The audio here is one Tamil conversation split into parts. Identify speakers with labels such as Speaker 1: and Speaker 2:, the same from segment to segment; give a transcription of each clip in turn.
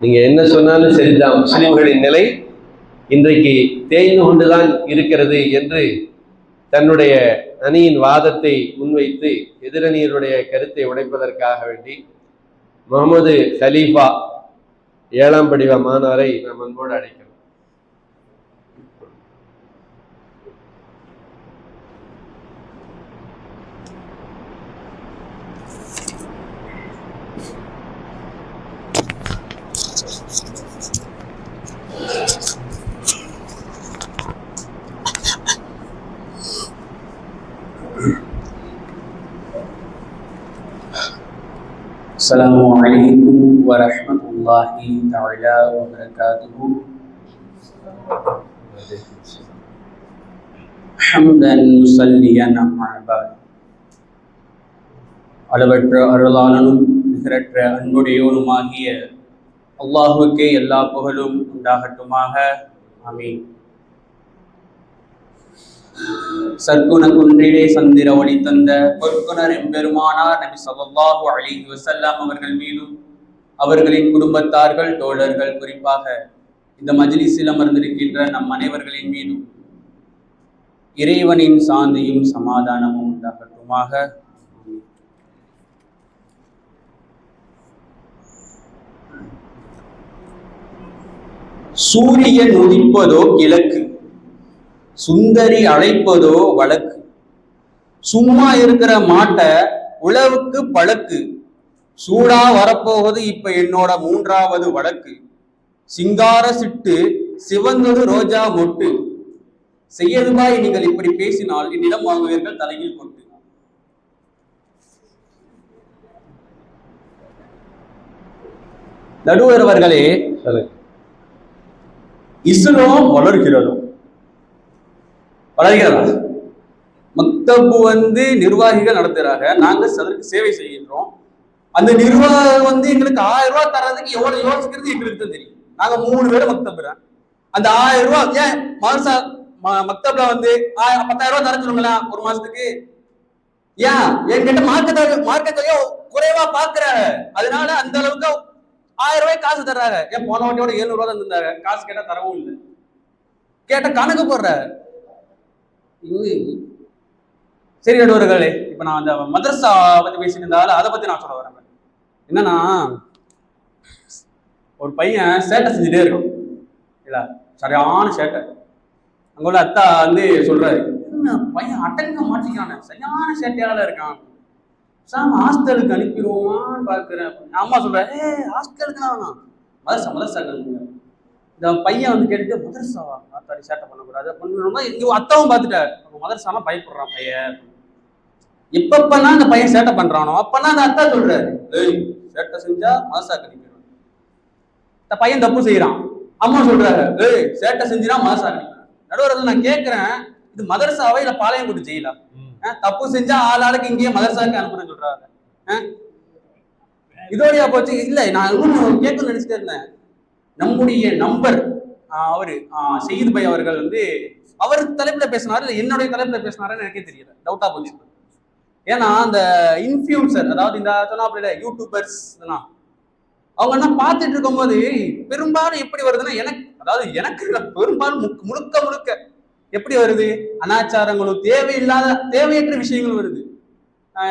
Speaker 1: நீங்க என்ன சொன்னாலும் சரிதான். முஸ்லிம்களின் நிலை இன்றைக்கு தேய்ந்து கொண்டுதான் இருக்கிறது என்று தன்னுடைய அணியின் வாதத்தை முன்வைத்து எதிரணியருடைய கருத்தை உடைப்பதற்காக வேண்டி முகமது கலீஃபா ஏழாம் படிவ மாணவரை நாம் அன்போடு அழைக்கிறோம்.
Speaker 2: السلام عليكم ورحمة الله تعالى وبركاته حمدا مصليا أما بعد அளவற்ற அருளாளனும் நிகரற்ற அன்புடையோனுமாகிய அல்லாஹுக்கே எல்லா புகழும் உண்டாகட்டுமாக ஆமீன் சற்குண குன்றிலே சந்திர ஒளி தந்த பொற்குணர் எம்பெருமானார் நபி ஸல்லல்லாஹு அலி வசல்லாம் அவர்கள் மீதும் அவர்களின் குடும்பத்தார்கள் தோழர்கள் குறிப்பாக இந்த மஜ்லிஸில் அமர்ந்திருக்கின்ற நம் அனைவர்களின் மீதும் இறைவனின் சாந்தியும் சமாதானமும் உண்டாகட்டுமாக. சூரியன் உதிப்பதோ கிழக்கு. சுந்தரி அழைப்பதோ வழக்கு. சும்மா இருக்கிற மாட்டை உழவுக்கு பழக்கு. சூடா வரப்போவது இப்ப என்னோட மூன்றாவது வழக்கு. சிங்கார சிட்டு சிவந்தது ரோஜா மொட்டு. செய்யதுபாய் நீங்கள் இப்படி பேசினால் என்னிடம் வாங்குவீர்கள் தலையில் கொட்டு. நடுவர் அவர்களே இஸ்ரோ வளர்கிறதோ? வளர்கிறதா? மக்தப்பு வந்து நிர்வாகிகள் நடத்துறாங்க. நாங்கள் அதற்கு சேவை செய்கின்றோம். அந்த நிர்வாகம் வந்து எங்களுக்கு ஆயிரம் ரூபாய் தர்றதுக்கு எவ்வளவு யோசிக்கிறது எங்களுக்கு தான் தெரியும். நாங்க மூணு பேரும் மக்தபுறேன் அந்த ஆயிரம் ரூபாய் ஏன் மாசா ம- மக்தப்ல வந்து ஆயிரம் பத்தாயிரம் ரூபாய் தர ஒரு மாசத்துக்கு? ஏன்? என்கிட்ட மார்க்கெட் மார்க்கெட்லயோ குறைவா பாக்குறாங்க. அதனால அந்த அளவுக்கு ஆயிரம் ரூபாய் காசு தர்றாரு ஏன் போன வாட்டியோட எழுநூறு ரூபாய் தான் காசு கேட்டா தரவும் இல்லை. கேட்ட கணக்கு போடுற சரி நடுவர்களே இப்ப நான் அந்த மதரசா பத்தி பேசிட்டு இருந்தாலும் அதை பத்தி நான் சொல்ல வரேன். என்னன்னா ஒரு பையன் சேட்டை செஞ்சுட்டே இருக்கும் இல்ல சரியான சேட்டை. அங்க உள்ள அத்தா வந்து சொல்றாரு என்ன பையன் அட்டங்க மாட்டிக்கான சரியான சேட்டையால இருக்கான். சாம ஹாஸ்டலுக்கு அனுப்பிடுவோமான்னு பாக்குறேன். அம்மா சொல்றேன் ஏ ஹாஸ்டலுக்கு நான் வேணாம். மதரசா மதரசா அனுப்புங்க இந்த பையன் வந்து கேட்டுட்டு மதரசாவா ஆத்தாடி சேட்டை பண்ணக்கூடாது. பண்ணணும்னா இங்க அத்தாவும் பார்த்துட்டாரு. அப்ப மதரசானா பயப்படுறான் பையன்? எப்பப்பெல்லாம் அந்த பையன் சேட்டை பண்றானோ அப்பெல்லாம் அந்த அத்தா சொல்றாரு ஏய் சேட்டை செஞ்சா மதரசா கணிக்கணும் இந்த பையன் தப்பு செய்யறான் அம்மா சொல்றாரு ஏய் சேட்டை செஞ்சினா மதரசா கணிக்கணும் நடுவர்கள் நான் கேட்கிறேன் இது மதரசாவா இல்ல பாளையங்கோட்டு ஜெயிலா? தப்பு செஞ்சா ஆள் ஆளுக்கு இங்கேயே மதரசாக்கு அனுப்புறேன்னு சொல்றாங்க. இதோடயா போச்சு இல்ல நான் இன்னும் கேட்கணும்னு நினைச்சிட்டே இருந்தேன். நம்முடைய நம்பர் அவர் சயீத் பை அவர்கள் வந்து அவர் தலைப்பில் பேசினாரு இல்லை என்னுடைய தலைப்பில் பேசினாருன்னு எனக்கே தெரியல. டவுட்டா போச்சு. ஏன்னா அந்த இன்ஃபியூன்சர் அதாவது இந்த சொன்னாப்புல யூடியூபர்ஸ் இதெல்லாம் அவங்க என்ன பார்த்துட்டு இருக்கும்போது பெரும்பாலும் எப்படி வருதுன்னா எனக்கு அதாவது எனக்கு பெரும்பாலும் முக்- முழுக்க முழுக்க எப்படி வருது? அனாச்சாரங்களும் தேவையில்லாத தேவையற்ற விஷயங்களும் வருது.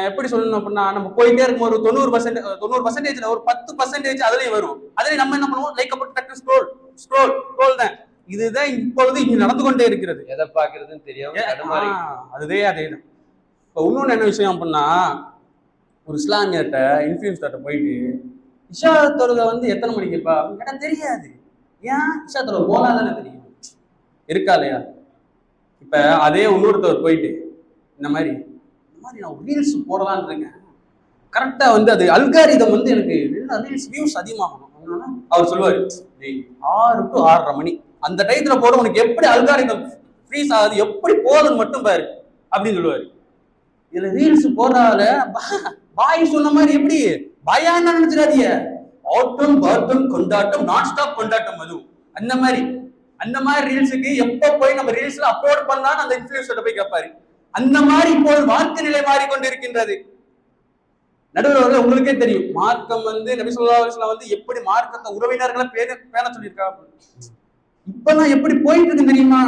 Speaker 2: எப்படி சொல்லணும் அப்படின்னா நம்ம போயிட்டே இருக்கும் ஒரு தொண்ணூறு பர்சன்ட் தொண்ணூறு பர்சன்டேஜ்ல ஒரு பத்து பர்சன்டேஜ் அதுலயும் வரும். அதுலயும் நம்ம என்ன பண்ணுவோம்? லைக் போட்டு டக்கு ஸ்க்ரோல் ஸ்க்ரோல் ஸ்க்ரோல் தான். இதுதான் இப்பொழுது இங்க நடந்து கொண்டே இருக்கிறது.
Speaker 1: எதை பாக்குறதுன்னு தெரியாம
Speaker 2: ஆ, அதுவே அதேதான் இப்போ இன்னொன்று என்ன விஷயம் அப்படின்னா ஒரு இஸ்லாமியர்கிட்ட இன்ஃபுளுன்ஸ்டர்கிட்ட போயிட்டு இஷா தொழுகை வந்து எத்தனை மணிக்கு இருப்பா? அப்படின்னு கேட்டா தெரியாது. ஏன்? இஷா தொழுகை போனா தானே தெரியும். இருக்கா இல்லையா? இப்ப அதே இன்னொருத்தவர் போயிட்டு இந்த மாதிரி மாதிரி நான் ரீல்ஸ் போடலான் இருக்கேன் கரெக்டாக வந்து அது அல்காரிதம் வந்து எனக்கு ரீல்ஸ் வியூஸ் அதிகமாகணும். அவர் சொல்லுவார் டேய் ஆறு டு ஆறரை மணி. அந்த டயத்துல போட உனக்கு எப்படி அல்காரிதம் ஃப்ரீஸ் ஆகுது எப்படி போகுதுன்னு மட்டும் பாரு அப்படின்னு சொல்லுவார். இதுல ரீல்ஸ் போடுறால பாய் சொன்ன மாதிரி எப்படி? பயான்னு நினைச்சிடாதீங்க. ஆட்டம் பாட்டம் கொண்டாட்டம் நான் ஸ்டாப் கொண்டாட்டம் அது. அந்த மாதிரி. அந்த மாதிரி ரீல்ஸுக்கு எப்போ போய் நம்ம ரீல்ஸ்ல அப்லோட் பண்ணலாம்னு அந்த இன்ஃபுளுசர்ட்ட போய் கேட்பாரு அந்த மாதிரி இப்போ வாழ்க்கை நிலை மாறிக்கொண்டு இருக்கின்றது நடுவர் உங்களுக்கே தெரியும். மார்க்கம் வந்து நபி சொல்லா வந்து எப்படி மார்க்கத்தை உறவினர்களை பேர பேண சொல்லியிருக்கா இப்பெல்லாம் எப்படி போயிட்டு இருக்கு தெரியுமா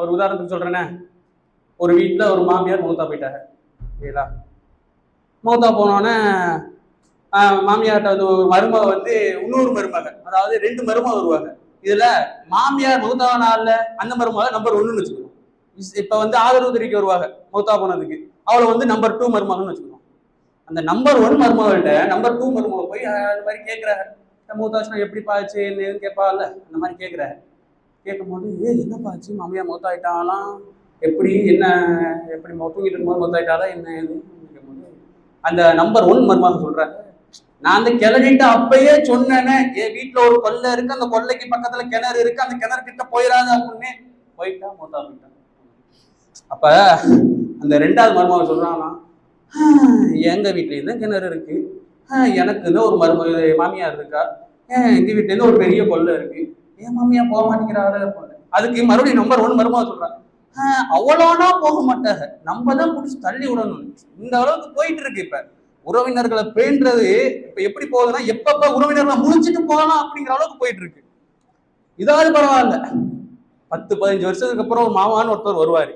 Speaker 2: ஒரு உதாரணத்துக்கு சொல்றேனே. ஒரு வீட்டில் ஒரு மாமியார் மூத்தா போயிட்டாங்க. சரிங்களா மௌத்தா போனோடனே மாமியார்கிட்ட வந்து ஒரு மருமக வந்து இன்னொரு மருமக அதாவது ரெண்டு மருமக வருவாங்க. இதுல மாமியார் மூத்தா நாளில் அந்த மருமக நம்பர் ஒன்றுன்னு வச்சுக்கோங்க. இப்ப வந்து ஆதரவு தெரிவிக்க வருவாங்க. மௌத்தா போனதுக்கு. அவளை வந்து நம்பர் டூ மருமகன் வச்சுக்கணும். அந்த நம்பர் ஒன் மருமகள்கிட்ட நம்பர் டூ மருமக போய் அது மாதிரி கேட்கிறாங்க மூத்தாச்சுனா எப்படி பாச்சு என்னன்னு கேட்பாள் அந்த மாதிரி கேட்கிறாரு கேட்கும்போது ஏ என்னப்பா ஆச்சு? மாமியா மூத்தாயிட்டாலாம் எப்படி என்ன எப்படி தூங்கிட்டு இருக்கும்போது மூத்தாயிட்டாலா என்ன ஏதுன்னு கேட்கும்போது அந்த நம்பர் ஒன் மருமக சொல்கிறாங்க நான் அந்த கிளறிட்டு அப்பயே சொன்னேனே என் வீட்டில் ஒரு கொல்லை இருக்கு. அந்த கொல்லைக்கு பக்கத்தில் கிணறு இருக்கு. அந்த கிணறு கிட்ட போயிடாத அப்படின்னு. போயிட்டா மூத்தா போயிட்டான் அப்ப அந்த ரெண்டாவது மருமகன் சொல்றானா எங்க வீட்லயும் தான் கிணறு இருக்கு. ஆஹ், எனக்கு தான் ஒரு மரும மாமியார் இருக்கா? ஏன் எங்க வீட்டுல இருந்து ஒரு பெரிய கொள்ளை இருக்கு. ஏன் மாமியா போக மாட்டேங்கிறாரு? அதுக்கு மறுபடியும் நம்பர் ஒன் மருமகன் சொல்றாங்க அவ்வளோனா போக மாட்டாங்க. நம்ம தான் பிடிச்சி தள்ளி விடணும். இந்த அளவுக்கு போயிட்டு இருக்கு இப்ப. உறவினர்களை பேண்டது இப்ப எப்படி போகுதுன்னா எப்பப்ப உறவினர்களை முடிச்சிட்டு போகலாம் அப்படிங்கிற அளவுக்கு போயிட்டு இருக்கு. இதாவது பரவாயில்ல. பத்து பதினஞ்சு வருஷத்துக்கு அப்புறம் ஒரு மாமான்னு ஒருத்தர் வருவாரு.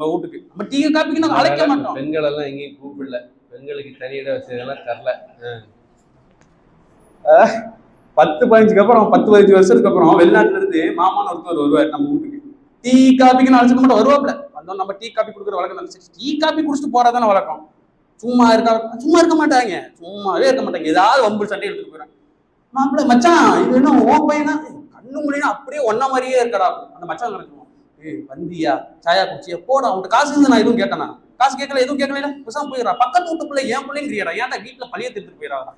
Speaker 2: நம்ம வீட்டுக்கு. நம்ம டீ காப்பிக்கு நாங்க அழைக்க மாட்டோம்.
Speaker 1: பெண்கள் எல்லாம் எங்கேயும் கூப்பிடல. பெண்களுக்கு தனியிட வசதி எல்லாம் தரல
Speaker 2: பத்து பதினஞ்சுக்கு அப்புறம் பத்து பதினஞ்சு வருஷத்துக்கு அப்புறம் வெளிநாட்டுல இருந்து மாமான்னு ஒருத்தர் வருவார் நம்ம வீட்டுக்கு. டீ காப்பிக்கு அழைச்சிக்க மாட்டோம் வருவாப்ல வந்தோம் நம்ம டீ காப்பி கொடுக்குற வழக்கம் தான். டீ காப்பி குடிச்சிட்டு போறதான வழக்கம். சும்மா இருக்கா சும்மா இருக்க மாட்டாங்க. சும்மாவே இருக்க மாட்டாங்க. ஏதாவது வம்பு சண்டை எடுத்துட்டு போயிறாங்க மாப்பிள்ள மச்சான் இது என்ன ஓ பையனா? கண்ணு முடினா அப்படியே ஒன்ன மாதிரியே இருக்கடா. அந்த மச்சான் நினைச்சுவோம் ஏய் வந்தியா? சாயா குடிச்சியா போடா அவன்கிட்ட காசு இருந்து நான் எதுவும் கேட்டேனா? காசு கேட்கல எதுவும் கேட்கல புதுசாக போயிடறா. பக்கத்து வீட்டு பிள்ளை என் பிள்ளைங்கிறியடா ஏன்டா வீட்டில் பழைய திருத்துட்டு போயிடறா?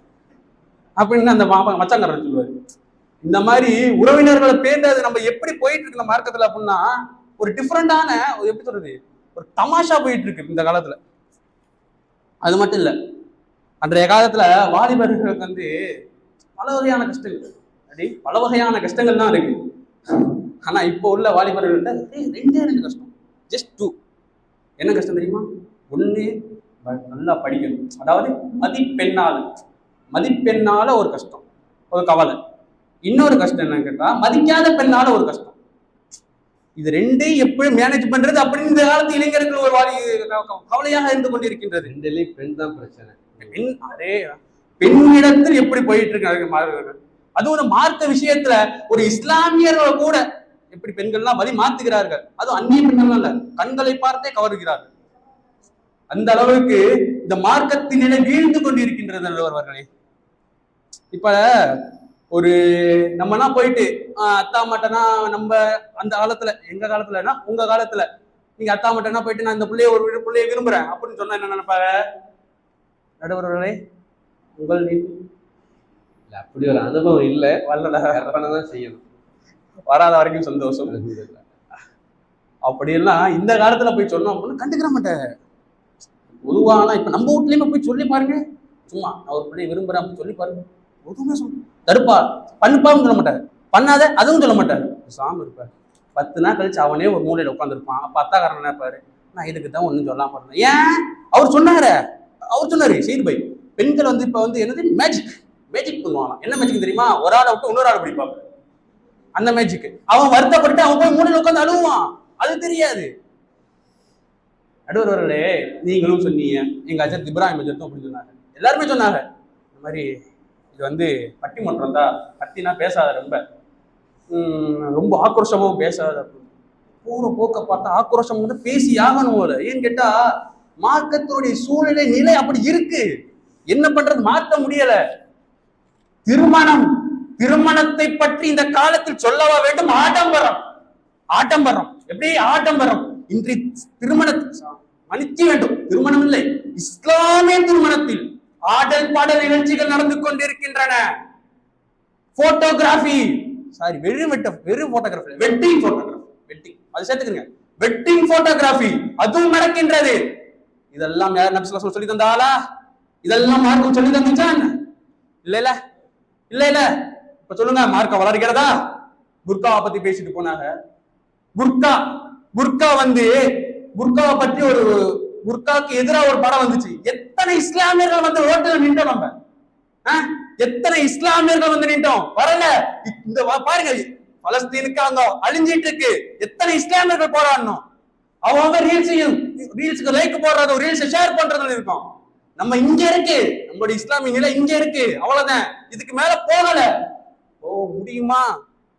Speaker 2: அப்படின்னு அந்த மாமா மச்சாங்காரர் சொல்லுவாரு. இந்த மாதிரி உறவினர்களை பேர்ந்தது நம்ம எப்படி போயிட்டு இருக்கு இந்த மார்க்கத்தில் அப்படின்னா ஒரு டிஃப்ரெண்டான எப்படி சொல்றது? ஒரு தமாஷா போயிட்டு இருக்கு இந்த காலத்துல. அது மட்டும் இல்ல அன்றைய காலத்துல வாலிபர்களுக்கு வந்து பல வகையான கஷ்டங்கள். அப்படி பல வகையான கஷ்டங்கள் தான் இருக்கு. ஆனா இப்போ உள்ள வாலிபர்கள்ட்ட "ஏய், ரெண்டே ரெண்டு கஷ்டம். ஜஸ்ட் டூ என்ன கஷ்டம் தெரியுமா? ஒண்ணு ப- நல்லா படிக்கணும். அதாவது மதிப்பெண்ணால மதிப்பெண்ணால ஒரு கஷ்டம். ஒரு கவலை. இன்னொரு கஷ்டம் என்னன்னு கேட்டா மதிக்காத பெண்ணால ஒரு கஷ்டம். இது ரெண்டையும் எப்படி மேனேஜ் பண்றது அப்படின்னு இந்த காலத்து இளைஞர்கள் ஒரு வாரி கவலையாக இருந்து கொண்டிருக்கின்றது.
Speaker 1: ரெண்டுலயும் பெண் தான் பிரச்சனை.
Speaker 2: பெண் அதே பெண்ணிடத்தில் எப்படி போயிட்டு இருக்காங்க மாறுகிறது அதுவும் ஒரு மார்க்க விஷயத்துல ஒரு இஸ்லாமியர்கள் கூட எப்படி பெண்கள்லாம் வழி மாத்துகிறார்கள். அதுவும் அந்நிய பெண்கள் அல்ல கண்களை பார்த்தே கவருகிறார்கள். அந்த அளவுக்கு இந்த மார்க்கத்தின் நிலை வீழ்ந்து கொண்டிருக்கின்றது நல்லவர்களே. இப்ப ஒரு நம்மனா போயிட்டு அத்தா மாட்டனா நம்ம அந்த காலத்துல எங்க காலத்துலனா உங்க காலத்துல. நீங்க அத்தா மாட்டனா போயிட்டு நான் இந்த பிள்ளைய ஒரு பிள்ளைய விரும்புறேன் அப்படின்னு சொன்னா என்ன நினைப்பாங்க? நடுவர்களே உங்கள்
Speaker 1: அப்படி ஒரு அனுபவம் இல்ல.
Speaker 2: வல்லல
Speaker 1: செய்யணும்.
Speaker 2: வராத வரைக்கும் சந்தோஷம். அப்படியெல்லாம் இந்த காலத்துல போய் சொன்னோம் அப்படின்னா கண்டுக்கிற மாட்டேன் பொதுவானா இப்ப நம்ம வீட்லயுமே போய் சொல்லி பாருங்க. சும்மா நான் ஒரு பிள்ளைய விரும்புறேன் அப்படி சொல்லி பாருங்க. எதுவுமே சொல்ல தடுப்பா பண்ணுப்பான்னு சொல்ல மாட்டாரு. பண்ணாத அதுவும் சொல்ல மாட்டாரு. சாமி இருப்பார். பத்து நாள் கழிச்சு அவனே ஒரு மூலையில உட்காந்துருப்பான் அப்ப அத்தாக்காரன் நினைப்பாரு நான் இதுக்கு தான் ஒன்றும் சொல்லாம பாருங்க ஏன்? அவர் சொன்னாரு. அவர் சொன்னாரு சீர் பை பெண்கள் வந்து இப்ப வந்து என்னது? மேஜிக் மேஜிக் பண்ணுவாங்க என்ன மேஜிக் தெரியுமா? ஒரு ஆளை விட்டு இன்னொரு ஆள் பிடிப்பாங்க. அந்த மேஜிக் அவன் வருத்தப்பட்டு அவன் போய் மூலையில உட்காந்து அழுவான். அது தெரியாது. நடுவர்களே நீங்களும் சொன்னீங்க. எங்க அஜத் இப்ராஹிம் அஜத்தும் அப்படி சொன்னாங்க. எல்லாருமே சொன்னாங்க. இந்த மாதிரி இது வந்து பட்டிமன்றம் தான். பத்தினா பேசாத ரொம்ப. ரொம்ப ஆக்ரோஷமாகவும் பேசாத அப்படின்னு. போக்க பார்த்தா ஆக்ரோஷம் வந்து பேசி ஆகணும் போல. ஏன்னு கேட்டா மார்க்கத்தினுடைய சூழ்நிலை நிலை அப்படி இருக்கு. என்ன பண்றது? மாற்ற முடியல. திருமணம். திருமணத்தை பற்றி இந்த காலத்தில் சொல்லவா வேண்டும்? ஆடம்பரம். ஆடம்பரம். எப்படி ஆடம்பரம்? இன்றி திருமண மன்னிக்க வேண்டும். திருமணம் இல்லை. இஸ்லாமிய திருமணத்தில் ஆடல் பாடல் நிகழ்ச்சிகள் நடந்து கொண்டிருக்கின்றன. போட்டோகிராஃபி சாரி வெறும் வெட்ட வெறும் போட்டோகிராஃபி வெட்டிங் போட்டோகிராஃபி வெட்டிங் அது சேர்த்துக்கங்க. வெட்டிங் போட்டோகிராஃபி அதுவும் நடக்கின்றது. இதெல்லாம் யார் நபிசுல்லா சொல்லி தந்தாளா? இதெல்லாம் மார்க்கம் சொல்லி தந்துச்சா இல்ல இல்ல இல்ல இல்ல இப்ப சொல்லுங்க மார்க்க வளர்கிறதா? புர்காவை பத்தி பேசிட்டு போனாங்க. புர்கா புர்கா வந்து புர்காவை பற்றி ஒரு புர்காக்கு எதிராக ஒரு படம் வந்துச்சு. எத்தனை இஸ்லாமியர்கள் வந்து ரோட்டில் நின்றோம் நம்ம? ஆ? எத்தனை இஸ்லாமியர்கள் வந்து நின்றோம்? வரல. இந்த வா- பாருங்க பலஸ்தீனுக்கு அங்க அழிஞ்சிட்டு இருக்கு. எத்தனை இஸ்லாமியர்கள் போராடணும்? அவங்க ரீல்ஸையும் ரீல்ஸுக்கு லைக் போடுறது ரீல்ஸ் ஷேர் பண்றது இருக்கும். நம்ம இங்க இருக்கு. நம்மளுடைய இஸ்லாமிய நிலை இங்க இருக்கு. அவ்வளவுதான். இதுக்கு மேல போகல. ஓ முடியுமா?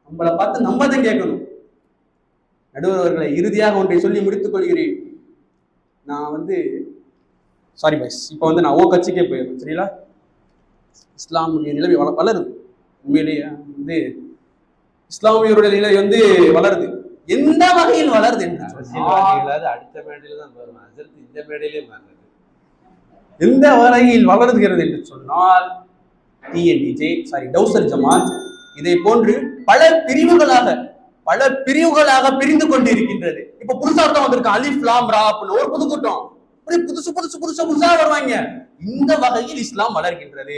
Speaker 2: நம்மளை பார்த்து நம்ம தான் கேட்கணும். நடுவர் அவர்களை இறுதியாக ஒன்றை சொல்லி முடித்துக் கொள்கிறேன். நான் வந்து சாரி பாய்ஸ் இப்போ வந்து நான் ஓ கட்சிக்கே போயிடுறேன் சரிங்களா? இஸ்லாமுடைய நிலைமை வள வளருது. உண்மையிலேயே வந்து இஸ்லாமியருடைய நிலை வந்து வளருது. எந்த வகையில் வளருது என்று சொன்னால்,
Speaker 1: அரசியல்வாதிகளாவது அடுத்த மேடையில தான் வரும் அதற்கு இந்த மேடையிலே மாறுறது.
Speaker 2: எந்த வகையில் வளருகிறது என்று சொன்னால் டிஎன்டிஜே சாரி டவுசர் ஜமாத் இதை போன்று பல பிரிவுகளாக பல பிரிவுகளாக பிரிந்து கொண்டிருக்கின்றது. இப்ப புதுசா ஒருத்தன் வந்திருக்கான் அலிஃப் லாம் ரா அப்படின்னு. ஒரு புது கூட்டம் அப்படி புதுசு புதுசு புதுசு புதுசா வருவாங்க. இந்த வகையில் இஸ்லாம் வளர்கின்றது.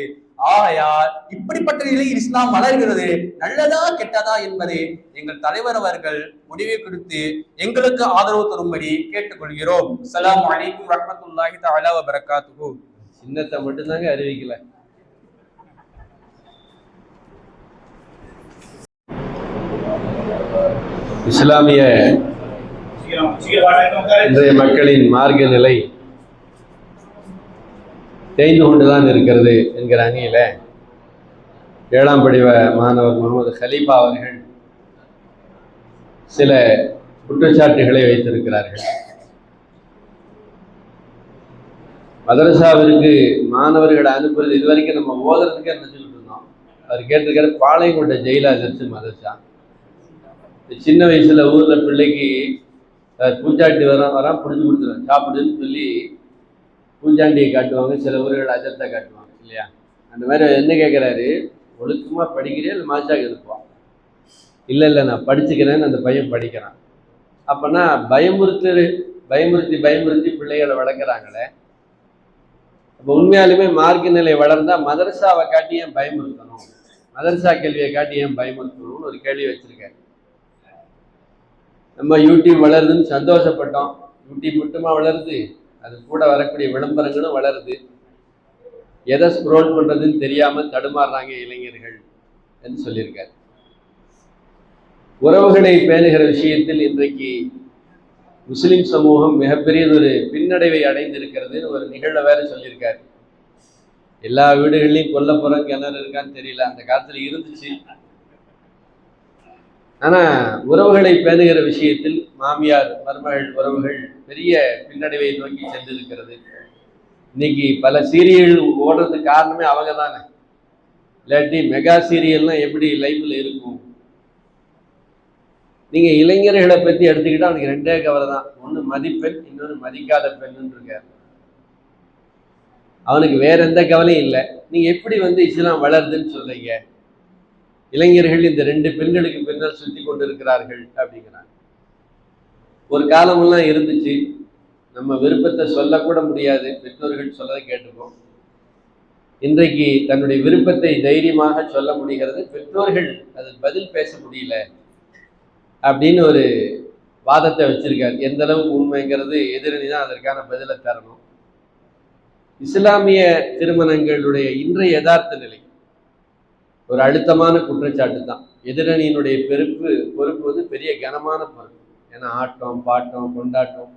Speaker 2: ஆகையால் இப்படிப்பட்ட நிலையில் இஸ்லாம் வளர்கிறது. நல்லதா கெட்டதா என்பதை எங்கள் தலைவர் அவர்கள் முடிவை கொடுத்து எங்களுக்கு ஆதரவு தரும்படி கேட்டுக்கொள்கிறோம். அலாம் அலைக்கும் ரஹ்மத்துல்லாஹி தஆலா வபரகாத்துகு
Speaker 1: சின்னத்தை மட்டும்தாங்க அறிவிக்கல. இஸ்லாமிய இன்றைய மக்களின் மார்க்க நிலை தேய்ந்து கொண்டுதான் இருக்கிறது என்கிற அணியில ஏழாம் படிவ மாணவர் முகமது ஹலீஃபா அவர்கள் சில குற்றச்சாட்டுகளை வைத்திருக்கிறார்கள். மதரசாவிற்கு மாணவர்களை அனுப்புறது இது வரைக்கும் நம்ம ஓதுறதுக்கே நினச்சிக்கிட்டு இருந்தோம். அவர் கேட்டிருக்காரு பாளையங்கோட்டை ஜெயிலா சர்ச்சு மதரசா. சின்ன வயசில் ஊரில் பிள்ளைக்கு பூஞ்சாண்டி வர வரான் பிடிச்சி கொடுத்துருவேன். சாப்பிடுன்னு சொல்லி பூஞ்சாண்டியை காட்டுவாங்க சில ஊர்கள் அஜத்தை காட்டுவாங்க இல்லையா? அந்த மாதிரி என்ன கேட்குறாரு ஒழுக்கமாக படிக்கிறியா இல்லை மாசாக இருப்பான் இல்லை இல்லை நான் படிச்சுக்கிறேன்னு அந்த பையன் படிக்கிறான். அப்போனா பயமுறுத்து பயமுறுத்தி பயமுறுத்தி பிள்ளைகளை வளர்க்குறாங்களே. இப்போ உண்மையாலுமே மார்க்க நிலை வளர்ந்தா மதரசாவை காட்டி ஏன் பயமுறுத்தணும்? மதரசா கேள்வியை காட்டி ஏன் பயமுறுத்தணும்னு ஒரு கேள்வி வச்சுருக்காரு. நம்ம யூடியூப் வளருதுன்னு சந்தோஷப்பட்டோம். யூடியூப் மட்டுமா வளருது? அது கூட வரக்கூடிய விளம்பரங்களும் வளருது. எதை ஸ்க்ரோல் பண்றதுன்னு தெரியாம தடுமாறுறாங்க இளைஞர்கள் என்று சொல்லியிருக்காரு. உறவுகளை பேணுகிற விஷயத்தில் இன்றைக்கு முஸ்லிம் சமூகம் மிகப்பெரியதொரு பின்னடைவை அடைந்திருக்கிறது ஒரு நிகழ்வை வேற சொல்லியிருக்காரு. எல்லா வீடுகள்லையும் கொல்லப்புறம் கிணறு இருக்கான்னு தெரியல. அந்த காலத்துல இருந்துச்சு. ஆனா உறவுகளை பேணுகிற விஷயத்தில் மாமியார் மருமகள் உறவுகள் பெரிய பின்னடைவை நோக்கி சென்றிருக்கிறது. இன்னைக்கு பல சீரியல் ஓடுறதுக்கு காரணமே அவங்க தானே இல்லாட்டி மெகா சீரியல்லாம் எப்படி லைஃப்ல இருக்கும்? நீங்க இளைஞர்களை பத்தி எடுத்துக்கிட்டா அவனுக்கு ரெண்டே கவலை தான். ஒண்ணு மதிப்பெண் இன்னொன்று மதிக்காத பெண்ணுன்னு இருக்காரு அவனுக்கு வேற எந்த கவலையும் இல்லை. நீங்க எப்படி வந்து இஸ்லாம் வளருதுன்னு சொல்றீங்க? இளைஞர்கள் இந்த ரெண்டு பெண்களுக்கு பின்னால் சுற்றி கொண்டிருக்கிறார்கள் அப்படிங்கிறாங்க. ஒரு காலமெல்லாம் இருந்துச்சு. நம்ம விருப்பத்தை சொல்லக்கூட முடியாது. பெற்றோர்கள் சொல்லதை கேட்டுப்போம். இன்றைக்கு தன்னுடைய விருப்பத்தை தைரியமாக சொல்ல முடிகிறது. பெற்றோர்கள் அது பதில் பேச முடியல அப்படின்னு ஒரு வாதத்தை வச்சிருக்காரு. எந்த அளவுக்கு உண்மைங்கிறது எதிரணி தான் அதற்கான பதிலை தரணும். இஸ்லாமிய திருமணங்களுடைய இன்றைய யதார்த்த நிலை. ஒரு அழுத்தமான குற்றச்சாட்டு தான். எதிரணியினுடைய பெருப்பு பொறுப்பு வந்து பெரிய கனமான பொறுப்பு. ஏன்னா ஆட்டம் பாட்டம் கொண்டாட்டம்.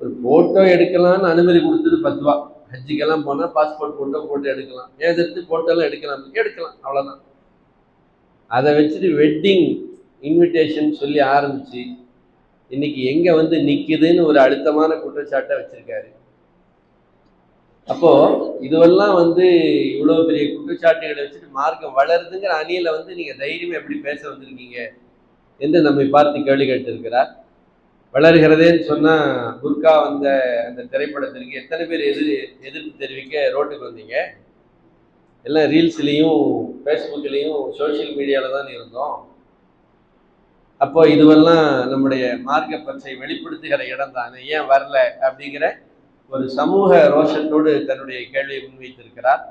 Speaker 1: ஒரு போட்டோ எடுக்கலாம்னு அனுமதி கொடுத்தது பத்து ரூபா. போனால் பாஸ்போர்ட் போட்டோ போட்டோ எடுக்கலாம். ஏதெடுத்து போட்டோலாம் எடுக்கலாம். எடுக்கலாம். அவ்வளோதான் அதை வச்சுட்டு வெட்டிங் இன்விடேஷன் சொல்லி ஆரம்பிச்சு இன்னைக்கு எங்கே வந்து நிற்குதுன்னு ஒரு அழுத்தமான குற்றச்சாட்டை வச்சிருக்காரு. அப்போ இதுவெல்லாம் வந்து இவ்வளவு பெரிய குற்றச்சாட்டுகளை வச்சுட்டு மார்க்கம் வளருதுங்கிற அணியில வந்து நீங்க தைரியமா எப்படி பேச வந்திருக்கீங்க? என்று நம்மை பார்த்து கேள்வி கேட்டிருக்கிறார். வளர்கிறதேன்னு சொன்னா புர்கா வந்த அந்த திரைப்படத்திற்கு எத்தனை பேர் எதிர் எதிர்ப்பு தெரிவிக்க ரோட்டுக்கு வந்தீங்க? எல்லாம் ரீல்ஸ்லேயும் ஃபேஸ்புக்லேயும் சோஷியல் மீடியாவில் தான் இருந்தோம். அப்போ இதுவெல்லாம் நம்முடைய மார்க்க பற்றை வெளிப்படுத்துகிற இடம் தானே ஏன் வரல அப்படிங்கிற ஒரு சமூக ரோஷத்தோடு தன்னுடைய கேள்வியை முன்வைத்திருக்கிறார்.